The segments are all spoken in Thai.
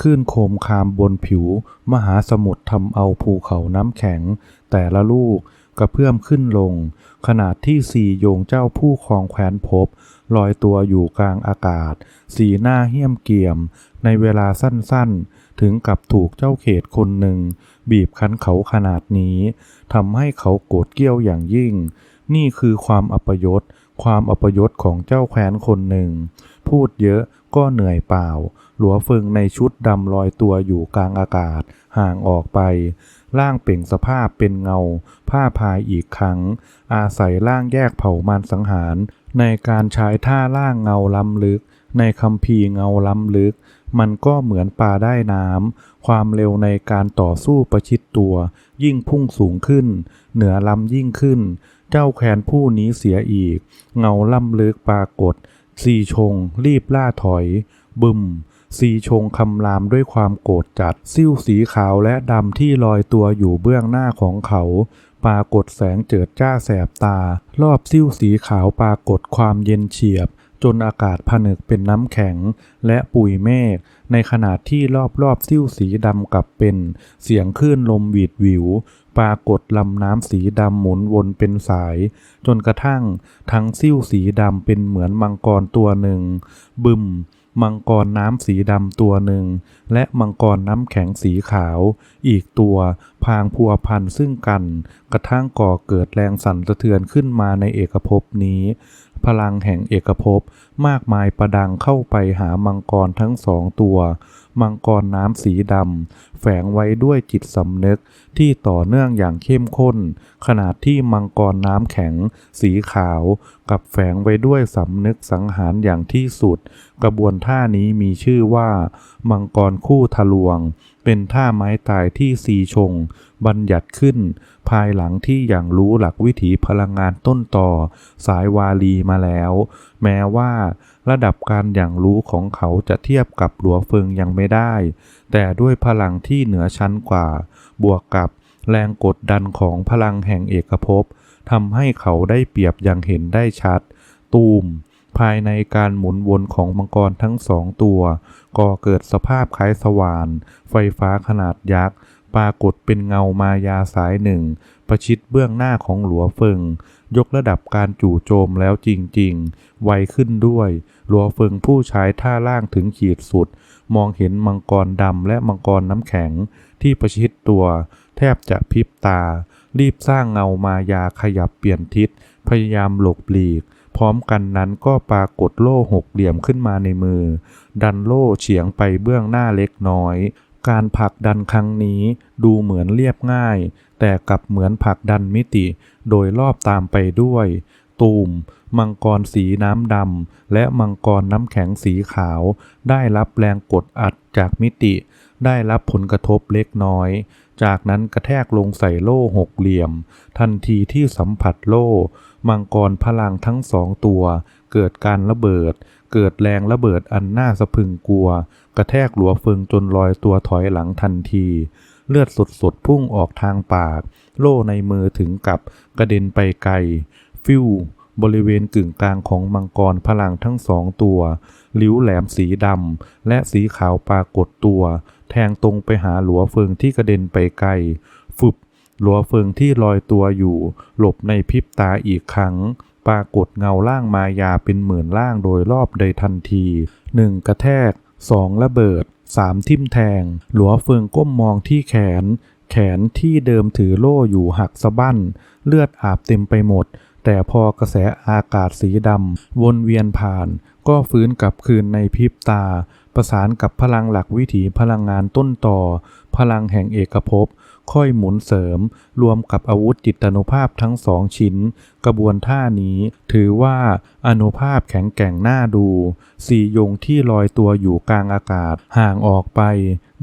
คลื่นโคมคามบนผิว มหาสมุทรทำเอาภูเขาน้ำแข็ง แต่ละลูกกระเพื่อมขึ้นลง ขนาดที่สี่โยงเจ้าผู้ครองแคว้นพบ ลอยตัวอยู่กลางอากาศ สีหน้าเหี้ยมเกียม ในเวลาสั้นๆ ถึงกับถูกเจ้าเขตคนหนึ่ง บีบคั้นเขาขนาดนี้ทำให้เขาโกรธเกี้ยวอย่างยิ่ง นี่คือความอัปยศความอัปยศของเจ้าแคว้นคนหนึ่ง พูดเยอะ ก็เหนื่อยเปล่า หลัวเฟิงในชุดดำลอยตัวอยู่กลางอากาศ ห่างออกไป ร่างเปล่งสภาพเป็นเงา ผ้าพายอีกครั้ง อาศัยร่างแยกเผ่ามารสังหาร ในการใช้ท่าล่างเงาล้ำลึก ในคำพีเงาล้ำลึก มันก็เหมือนปลาได้น้ำ ความเร็วในการต่อสู้ประชิดตัว ยิ่งพุ่งสูงขึ้น เหนือล้ำยิ่งขึ้น เจ้าแคนผู้นี้เสียอีก เงาล้ำลึกปรากฏ ซีชง รีบล่าถอย บึมซีชงคำรามด้วยความโกรธจัดซิ่วสีขาวและดำที่ลอยตัวอยู่เบื้องหน้าของเขา ปรากฏแสงเจิดจ้าแสบตา รอบซิ่วสีขาวปรากฏความเย็นเฉียบ จนอากาศผนึกเป็นน้ำแข็งและปุยเมฆในขณะที่รอบๆซิ่วสีดำกลับเป็น เสียงคลื่นลมหวีดหวิว ปรากฏลำน้ำสีดำหมุนวนเป็นสาย จนกระทั่งทั้งซิ่วสีดำเป็นเหมือนมังกรตัวหนึ่ง บึมมังกรน้ำสีดำตัวหนึ่ง และมังกรน้ำแข็งสีขาว อีกตัวพางพัวพันซึ่งกัน กระทั่งก่อเกิดแรงสั่นสะเทือนขึ้นมาในเอกภพนี้ พลังแห่งเอกภพมากมายประดังเข้าไปหามังกรทั้งสองตัว มังกรน้ำสีดำแฝงไว้ด้วยจิตสำนึกที่ต่อเนื่องอย่างเข้มข้นขณะที่มังกรน้ำแข็ง สีขาวกับแฝงไว้ด้วยสำนึกสังหารอย่างที่สุด กระบวนท่านี้มีชื่อว่า มังกรคู่ทะลวง เป็นท่าไม้ตายที่ซีชง บัญญัติขึ้น ภายหลังที่อย่างรู้หลักวิถีพลังงานต้นต่อ สายวาลีมาแล้ว แม้ว่า ระดับการอย่างรู้ของเขาจะเทียบกับหลัวเฟิงยังไม่ได้ แต่ด้วยพลังที่เหนือชั้นกว่า บวกกับแรงกดดันของพลังแห่งเอกภพทำให้เขาได้เปรียบอย่างเห็นได้ชัด ตูม ภายในการหมุนวนของมังกรทั้งสองตัวก่อเกิดสภาพคล้ายสว่าน ไฟฟ้าขนาดยักษ์ ปรากฏเป็นเงามายาสายหนึ่ง ประชิดเบื้องหน้าของหลัวเฟิง ยกระดับการจู่โจมแล้วจริงๆ ไวขึ้นด้วยลัวเฟิงผู้ใช้ท่าล่างถึงขีดสุด มองเห็นมังกรดำและมังกรน้ำแข็งที่ประชิดตัว แทบจะพริบตา รีบสร้างเงามายาขยับเปลี่ยนทิศ พยายามหลบหลีก พร้อมกันนั้นก็ปรากฏโล่หกเหลี่ยมขึ้นมาในมือ ดันโล่เฉียงไปเบื้องหน้าเล็กน้อย การผลักดันครั้งนี้ดูเหมือนเรียบง่าย แต่กลับเหมือนผลักดันมิติ โดยรอบตามไปด้วย ตูม มังกรสีน้ำดำและมังกรน้ำแข็งสีขาว ได้รับแรงกดอัดจากมิติ ได้รับผลกระทบเล็กน้อย จากนั้นกระแทกลงใส่โล่หกเหลี่ยม ทันทีที่สัมผัสโล่ มังกรพลังทั้งสองตัว เกิดการระเบิด เกิดแรงระเบิดอันน่าสะพึงกลัว กระแทกหลัวเฟิงจนลอยตัวถอยหลังทันที เลือดสดๆพุ่งออกทางปาก โล่ในมือถึงกับกระเด็นไปไกล ฟิวบริเวณกึ่งกลางของมังกรพลังทั้งสองตัว ลิ้วแหลมสีดำและสีขาวปรากฏตัว แทงตรงไปหาหลัวเฟิงที่กระเด็นไปไกลฟึบหลัวเฟิงที่ลอยตัวอยู่ หลบในพริบตาอีกครั้ง ปรากฏเงาล่างมายาเป็นหมื่นล่างโดยรอบใดทันทีหนึ่งกระแทก สองระเบิดสามทิ่มแทง หลัวเฟืองก้มมองที่แขน แขนที่เดิมถือโล่อยู่หักสะบั้น เลือดอาบเต็มไปหมด แต่พอกระแสอากาศสีดำวนเวียนผ่าน ก็ฟื้นกลับคืนในพริบตา ประสานกับพลังหลักวิถีพลังงานต้นต่อ พลังแห่งเอกภพ ค่อยหมุนเสริม รวมกับอาวุธจิตานุภาพทั้งสองชิ้น กระบวนท่านี้ถือว่าอนุภาพแข็งแกร่งน่าดู สียงที่ลอยตัวอยู่กลางอากาศห่างออกไป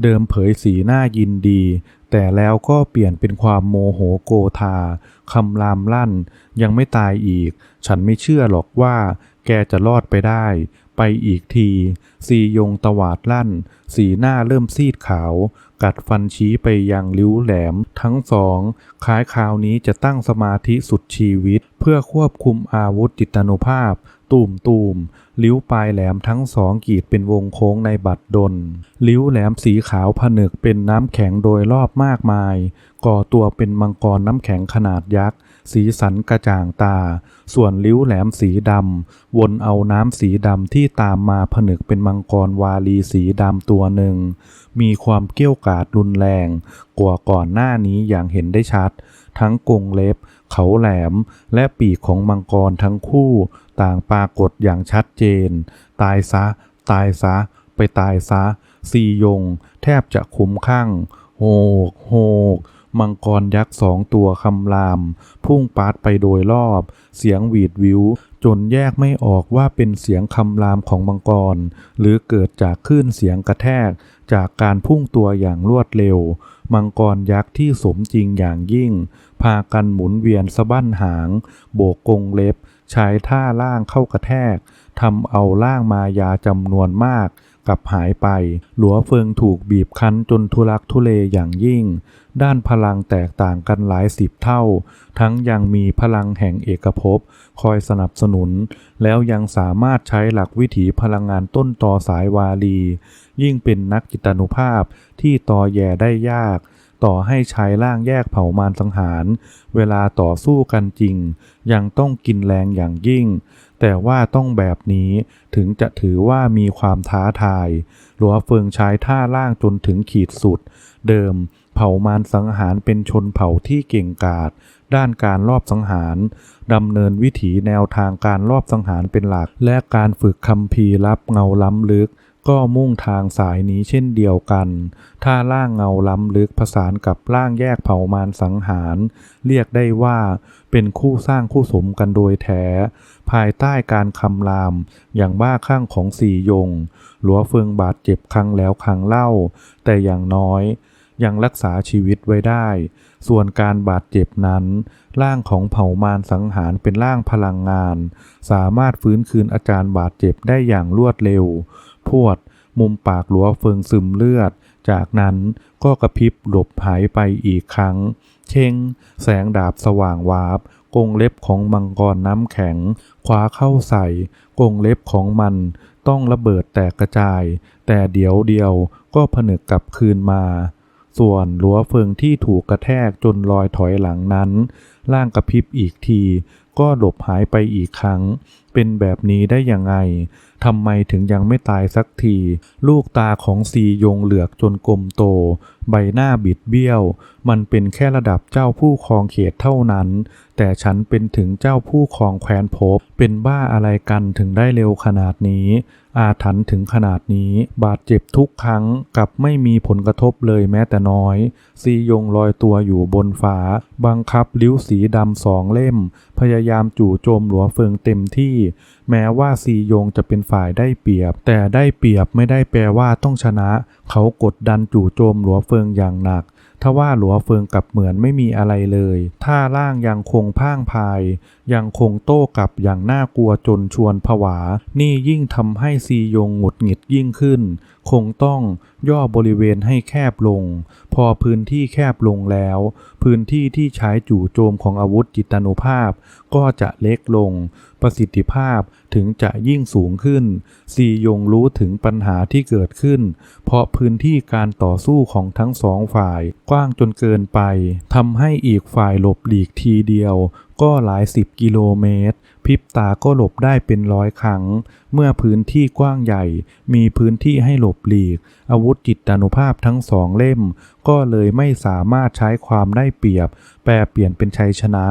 เดิมเผยสีหน้ายินดี แต่แล้วก็เปลี่ยนเป็นความโมโหโกธาคำรามลั่น ยังไม่ตายอีก ฉันไม่เชื่อหรอกว่าแกจะรอดไปได้ ไปอีกทีซียงตวาดลั่น สีหน้าเริ่มซีดขาว กัดฟันชี้ไปยังริ้วแหลม ทั้งสองคล้ายคราวนี้จะตั้งสมาธิสุดชีวิต เพื่อควบคุมอาวุธจิตานุภาพตูมตูมลิ้วปลายแหลมทั้งสองกีดเป็นวงโค้งในบัดดล ลิ้วแหลมสีขาวผนึกเป็นน้ำแข็งโดยรอบมากมาย ก่อตัวเป็นมังกรน้ำแข็งขนาดยักษ์ สีสันกระจ่างตา ส่วนลิ้วแหลมสีดำ วนเอาน้ำสีดำที่ตามมาผนึกเป็นมังกรวาลีสีดำตัวหนึ่ง มีความเกี้ยวกาดรุนแรงกว่าก่อนหน้านี้อย่างเห็นได้ชัด ทั้งกงเล็บ เขาแหลม และปีกของมังกรทั้งคู่ ต่างปรากฏอย่างชัดเจน ตายซะ ตายซะ ไปตายซะซียง แทบจะคุ้มข้างโหกโหก มังกรยักษ์สองตัวคำราม พุ่งปาดไปโดยรอบ เสียงหวีดวิว จนแยกไม่ออกว่าเป็นเสียงคำรามของมังกร หรือเกิดจากคลื่นเสียงกระแทก จากการพุ่งตัวอย่างรวดเร็ว มังกรยักษ์ที่สมจริงอย่างยิ่ง พากันหมุนเวียนสะบั้นหาง โบกกงเล็บใช้ท่าล่างเข้ากระแทกทำเอาล่างมายาจำนวนมาก กลับหายไป หลัวเฟิงถูกบีบคั้นจนทุลักทุเลอย่างยิ่ง ด้านพลังแตกต่างกันหลายสิบเท่า ทั้งยังมีพลังแห่งเอกภพคอยสนับสนุน แล้วยังสามารถใช้หลักวิถีพลังงานต้นต่อสายวาลี ยิ่งเป็นนักจิตานุภาพที่ต่อแย่ได้ยาก ต่อให้ใช้ร่างแยกเผ่ามารสังหาร เวลาต่อสู้กันจริง ยังต้องกินแรงอย่างยิ่ง แต่ว่าต้องแบบนี้ถึงจะถือว่ามีความท้าทาย หลัวเฟิงใช้ท่าล่างจนถึงขีดสุด เดิม เผ่ามารสังหารเป็นชนเผ่าที่เก่งกาจด้านการลอบสังหารดำเนินวิถีแนวทางการลอบสังหารเป็นหลัก และการฝึกคัมภีรับเงาล้ำลึก ก็มุ่งทางสายนี้เช่นเดียวกัน ถ้าล่างเงาล้ำลึกผสานกับล่างแยกเผ่ามารสังหาร เรียกได้ว่าเป็นคู่สร้างคู่สมกันโดยแท้ ภายใต้การคำรามอย่างบ้าคลั่งของสี่ยง หลัวเฟืองบาดเจ็บครั้งแล้วครั้งเล่า แต่อย่างน้อยยังรักษาชีวิตไว้ได้ ส่วนการบาดเจ็บนั้น ร่างของเผ่ามารสังหารเป็นร่างพลังงาน สามารถฟื้นคืนอาการบาดเจ็บได้อย่างรวดเร็ว พวด มุมปากหลัวเฟิงซึมเลือด จากนั้นก็กระพริบหลบหายไปอีกครั้ง เช่ง แสงดาบสว่างวาบกงเล็บของมังกรน้ำแข็ง คว้าเข้าใส่กงเล็บของมัน ต้องระเบิดแตกกระจาย แต่เดี๋ยวเดียวก็ผนึกกลับคืนมา ส่วนหลัวเฟิงที่ถูกกระแทกจนลอยถอยหลังนั้น ร่างกระพริบอีกที ก็หลบหายไปอีกครั้ง เป็นแบบนี้ได้ยังไงทำไมถึงยังไม่ตายสักที ลูกตาของซียงเหลือกจนกลมโต ใบหน้าบิดเบี้ยว มันเป็นแค่ระดับเจ้าผู้ครองเขตเท่านั้น แต่ฉันเป็นถึงเจ้าผู้ครองแคว้นภพ เป็นบ้าอะไรกันถึงได้เร็วขนาดนี้ อาถรรพ์ถึงขนาดนี้ บาดเจ็บทุกครั้งกับไม่มีผลกระทบเลยแม้แต่น้อย ซียงลอยตัวอยู่บนฟ้าบังคับลิ้วสีดำสองเล่ม พยายามจู่โจมหลัวเฟิงเต็มที่ แม้ว่าซียงจะเป็นฝ่ายได้เปรียบ แต่ได้เปรียบไม่ได้แปลว่าต้องชนะ เขากดดันจู่โจมหลัวเฟิงอย่างหนัก ทว่าหลัวเฟิงกับเหมือนไม่มีอะไรเลย ท่าล่างยังคงพ่างพาย ยังคงโต้กลับอย่างน่ากลัวจนชวนผวา นี่ยิ่งทำให้ซียงหงุดหงิดยิ่งขึ้น คงต้องย่อบริเวณให้แคบลง พอพื้นที่แคบลงแล้ว พื้นที่ที่ใช้จู่โจมของอาวุธจิตานุภาพ ก็จะเล็กลง ประสิทธิภาพถึงจะยิ่งสูงขึ้น ซียงรู้ถึงปัญหาที่เกิดขึ้น เพราะพื้นที่การต่อสู้ของทั้งสองฝ่ายกว้างจนเกินไปทำให้อีกฝ่ายหลบหลีกทีเดียว ก็หลายสิบกิโลเมตร พริบตาก็หลบได้เป็นร้อยครั้ง เมื่อพื้นที่กว้างใหญ่ มีพื้นที่ให้หลบหลีก อาวุธจิตานุภาพทั้งสองเล่ม ก็เลยไม่สามารถใช้ความได้เปรียบ แปลเปลี่ยนเป็นชัยชนะ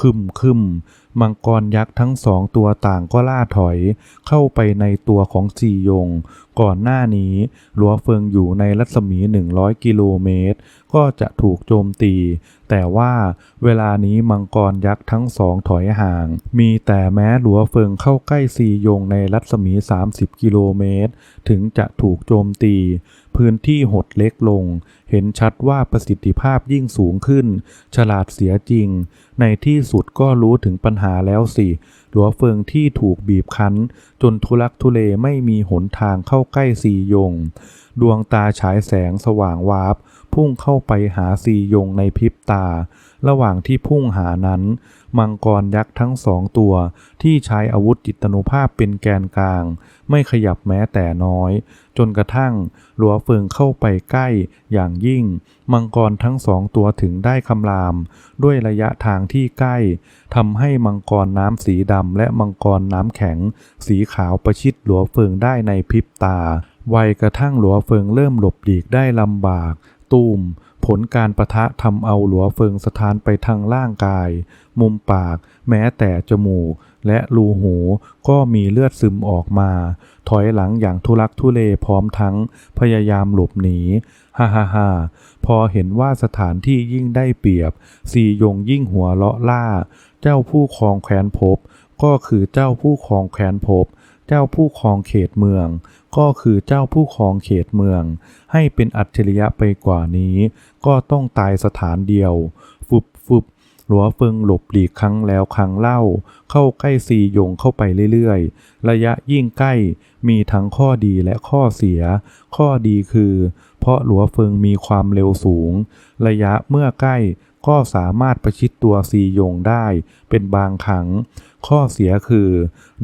คึมคึม มังกรยักษ์ทั้งสองตัวต่างก็ล่าถอย เข้าไปในตัวของซียง ก่อนหน้านี้หลัวเฟิงอยู่ในรัศมี 100 กิโลเมตร ก็จะถูกโจมตี แต่ว่าเวลานี้มังกรยักษ์ทั้งสองถอยห่าง มีแต่แม้หลัวเฟิงเข้าใกล้ซียงในรัศมี 30 กิโลเมตร ถึงจะถูกโจมตี พื้นที่หดเล็กลง เห็นชัดว่าประสิทธิภาพยิ่งสูงขึ้น ฉลาดเสียจริง ในที่สุดก็รู้ถึงปัญหาแล้วสิ หลัวเฟิงที่ถูกบีบคั้น จนทุลักทุเลไม่มีหนทางเข้าใกล้ซียง ดวงตาฉายแสงสว่างวาบ พุ่งเข้าไปหาซียงในพริบตา ระหว่างที่พุ่งหานั้น มังกรยักษ์ทั้งสองตัว ที่ใช้อาวุธจิตนุภาพเป็นแกนกลาง ไม่ขยับแม้แต่น้อย จนกระทั่งหลัวเฟิงเข้าไปใกล้อย่างยิ่ง มังกรทั้งสองตัวถึงได้คำราม ด้วยระยะทางที่ใกล้ทำให้มังกรน้ำสีดำและมังกรน้ำแข็ง สีขาวประชิดหลัวเฟิงได้ในพริบตา ไวกระทั่งหลัวเฟิงเริ่มหลบหลีกได้ลำบาก ตูม ผลการประทะทำเอาหลัวเฟิงสถานไปทางร่างกาย มุมปาก แม้แต่จมูก และรูหูก็มีเลือดซึมออกมา ถอยหลังอย่างทุลักทุเลพร้อมทั้งพยายามหลบหนีฮ่าฮ่าฮ่าพอเห็นว่าสถานที่ยิ่งได้เปรียบ ซียงยิ่งหัวเลาะล่า เจ้าผู้ครองแคว้นภพก็คือเจ้าผู้ครองแคว้นภพ เจ้าผู้ครองเขตเมือง ก็คือเจ้าผู้ครองเขตเมือง ให้เป็นอัจฉริยะไปกว่านี้ ก็ต้องตายสถานเดียว ฟุบฟุบหลัวเฟิงหลบหลีกครั้งแล้วครั้งเล่า เข้าใกล้ซียงเข้าไปเรื่อยๆ ระยะยิ่งใกล้มีทั้งข้อดีและข้อเสีย ข้อดีคือ เพราะหลัวเฟิงมีความเร็วสูง ระยะเมื่อใกล้ ก็สามารถประชิดตัวซียงได้เป็นบางครั้ง ข้อเสียคือ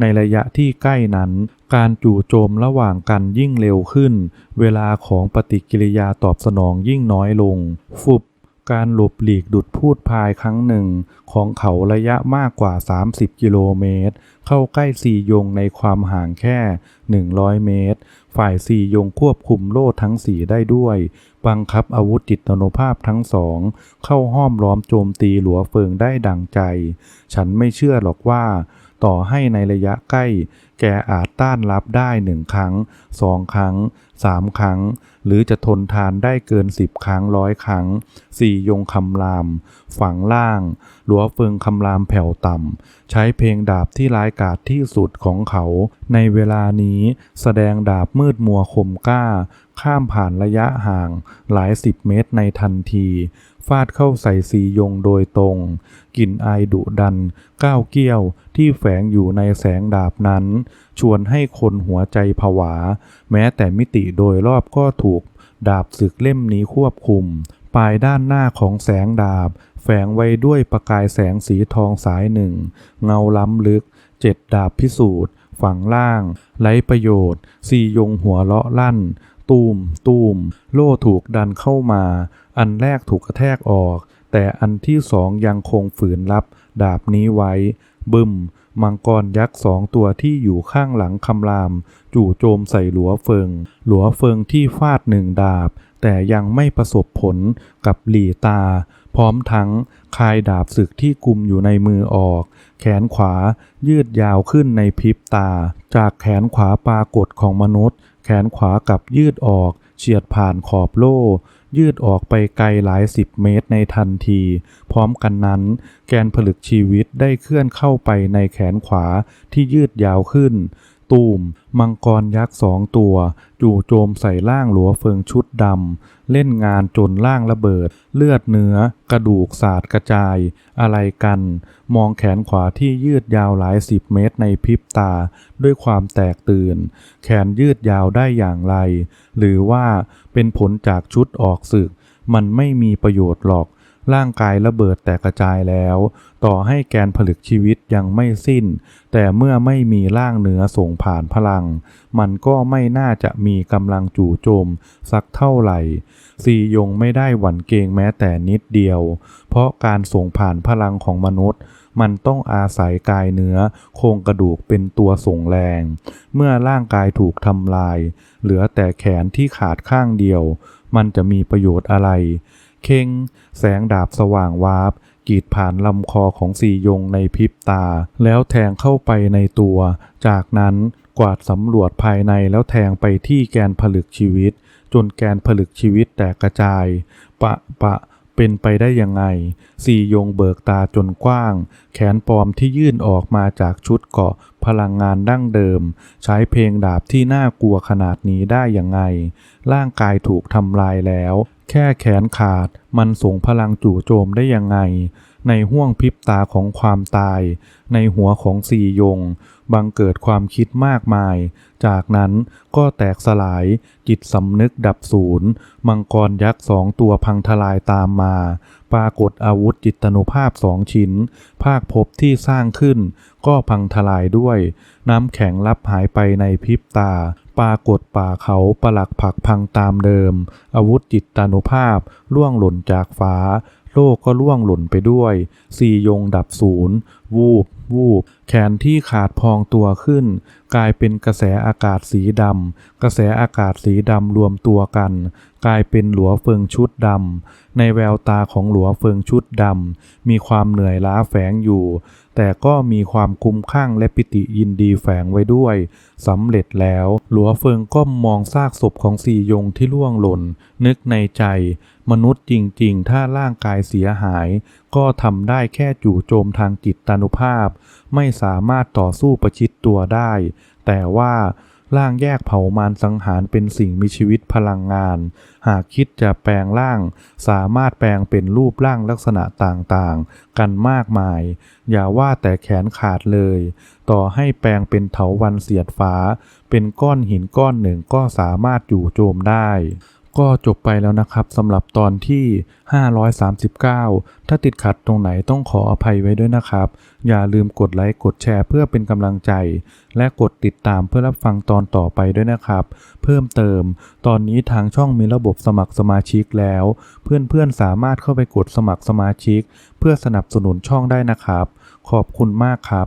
ในระยะที่ใกล้นั้น การจู่โจมระหว่างกันยิ่งเร็วขึ้น เวลาของปฏิกิริยาตอบสนองยิ่งน้อยลง ฟุบการหลบหลีกดุดพูดพายครั้งหนึ่ง ของเขาระยะมากกว่า 30 กิโลเมตร เข้าใกล้ซียงในความห่างแค่ 100 เมตร ฝ่ายซียงควบคุมโล่ทั้งสีได้ด้วย บังคับอาวุธจิตโนภาพทั้งสอง เข้าห้อมล้อมโจมตีหลัวเฟิงได้ดังใจ ฉันไม่เชื่อหรอกว่า ต่อให้ในระยะใกล้ แกอาจต้านรับได้หนึ่งครั้งสองครั้งสามครั้ง หรือจะทนทานได้เกินสิบครั้งร้อยครั้งสี่ยงคำราม ฝังล่าง หลัวเฟิงคำรามแผ่วต่ำ ใช้เพลงดาบที่ร้ายกาจที่สุดของเขา ในเวลานี้แสดงดาบมืดมัวคมกล้า ข้ามผ่านระยะห่างหลายสิบเมตรในทันที ฟาดเข้าใส่สียงโดยตรง กลิ่นอายดุดัน ก้าวเกี้ยวที่แฝงอยู่ในแสงดาบนั้น ชวนให้คนหัวใจผวา แม้แต่มิติโดยรอบก็ถูก ดาบศึกเล่มนี้ควบคุม ปลายด้านหน้าของแสงดาบ แฝงไว้ด้วยประกายแสงสีทองสายหนึ่ง เงาล้ำลึก เจ็ดดาบพิสูจน์ฝั่งล่าง ไร้ประโยชน์สียงหัวเลาะลั่น ตูม ตูม โล่ถูกดันเข้ามา อันแรกถูกกระแทกออก แต่อันที่สองยังคงฝืนรับ ดาบนี้ไว้ บึมมังกรยักษ์สองตัวที่อยู่ข้างหลังคำราม จู่โจมใส่หลัวเฟิง หลัวเฟิงที่ฟาดหนึ่งดาบ แต่ยังไม่ประสบผลกับหลีตา พร้อมทั้งคายดาบศึกที่กุมอยู่ในมือออก แขนขวายืดยาวขึ้นในพริบตา จากแขนขวาปรากฏของมนุษย์ แขนขวากับยืดออก เฉียดผ่านขอบโล่ ยืดออกไปไกลหลายสิบเมตรในทันที พร้อมกันนั้น แกนผลึกชีวิตได้เคลื่อนเข้าไปในแขนขวาที่ยืดยาวขึ้น ตูม มังกรยักษ์สองตัว จู่โจมใส่ร่างหลัวเฟิงชุดดำ เล่นงานจนร่างระเบิด เลือดเนื้อ กระดูกสาดกระจาย อะไรกัน มองแขนขวาที่ยืดยาวหลายสิบเมตรในพริบตา ด้วยความแตกตื่น แขนยืดยาวได้อย่างไร หรือว่าเป็นผลจากชุดออกศึก มันไม่มีประโยชน์หรอก ร่างกายระเบิดแตกกระจายแล้ว ต่อให้แกนผลึกชีวิตยังไม่สิ้น แต่เมื่อไม่มีร่างเนื้อส่งผ่านพลัง มันก็ไม่น่าจะมีกำลังจู่โจมสักเท่าไหร่ ซียงไม่ได้หวั่นเกรงแม้แต่นิดเดียว เพราะการส่งผ่านพลังของมนุษย์ มันต้องอาศัยกายเนื้อ โครงกระดูกเป็นตัวส่งแรง เมื่อร่างกายถูกทำลาย เหลือแต่แขนที่ขาดข้างเดียว มันจะมีประโยชน์อะไร เข่งแสงดาบสว่างวาบกรีดผ่านลำคอของซียงในพริบตา แล้วแทงเข้าไปในตัว จากนั้นกวาดสำรวจภายในแล้วแทงไปที่แกนผลึกชีวิต จนแกนผลึกชีวิตแตกกระจาย ปะปะเป็นไปได้ยังไง สี่ยงเบิกตาจนกว้าง แขนปลอมที่ยื่นออกมาจากชุดเกาะพลังงานดั้งเดิม ใช้เพลงดาบที่น่ากลัวขนาดนี้ได้ยังไง ร่างกายถูกทำลายแล้ว แค่แขนขาดมันส่งพลังจู่โจมได้ยังไง ในห่วงพริบตาของความตาย ในหัวของสี่ยง บังเกิดความคิดมากมาย จากนั้นก็แตกสลายจิตสำนึกดับศูนย์ มังกรยักษ์สองตัวพังทลายตามมา ปรากฏอาวุธจิตนุภาพสองชิ้น ภาคภพที่สร้างขึ้น ก็พังทลายด้วย น้ำแข็งลับหายไปในพริบตา ปรากฏป่าเขาประหลักผักพังตามเดิม อาวุธจิตตานุภาพล่วงหล่นจากฟ้า โลกก็ล่วงหล่นไปด้วยสี่ยงดับศูนย์วูบ วูบ แขนที่ขาดพองตัวขึ้น กลายเป็นกระแสอากาศสีดำ กระแสอากาศสีดำรวมตัวกัน กลายเป็นหลัวเฟิงชุดดำ ในแววตาของหลัวเฟิงชุดดำ มีความเหนื่อยล้าแฝงอยู่ แต่ก็มีความคุ้มข้างและปิติยินดีแฝงไว้ด้วยสำเร็จแล้ว หลัวเฟิงก้มมองซากศพของสี่ยงที่ล่วงหล่น นึกในใจ มนุษย์จริงๆ ถ้าร่างกายเสียหาย ก็ทำได้แค่จู่โจมทางจิตตานุภาพ ไม่สามารถต่อสู้ประชิดตัวได้ แต่ว่าร่างแยกเผ่ามารสังหารเป็นสิ่งมีชีวิตพลังงาน หากคิดจะแปลงร่าง สามารถแปลงเป็นรูปร่างลักษณะต่างๆ กันมากมาย อย่าว่าแต่แขนขาดเลย ต่อให้แปลงเป็นเถาวันเสียดฟ้า เป็นก้อนหินก้อนหนึ่งก็สามารถอยู่โจมได้ ก็จบไปแล้วนะครับสำหรับตอนที่ 539 ถ้าติดขัดตรงไหนต้องขออภัยไว้ด้วยนะครับ อย่าลืมกดไลค์กดแชร์เพื่อเป็นกำลังใจ และกดติดตามเพื่อรับฟังตอนต่อไปด้วยนะครับ เพิ่มเติม ตอนนี้ทางช่องมีระบบสมัครสมาชิกแล้ว เพื่อนๆสามารถเข้าไปกดสมัครสมาชิก เพื่อสนับสนุนช่องได้นะครับ ขอบคุณมากครับ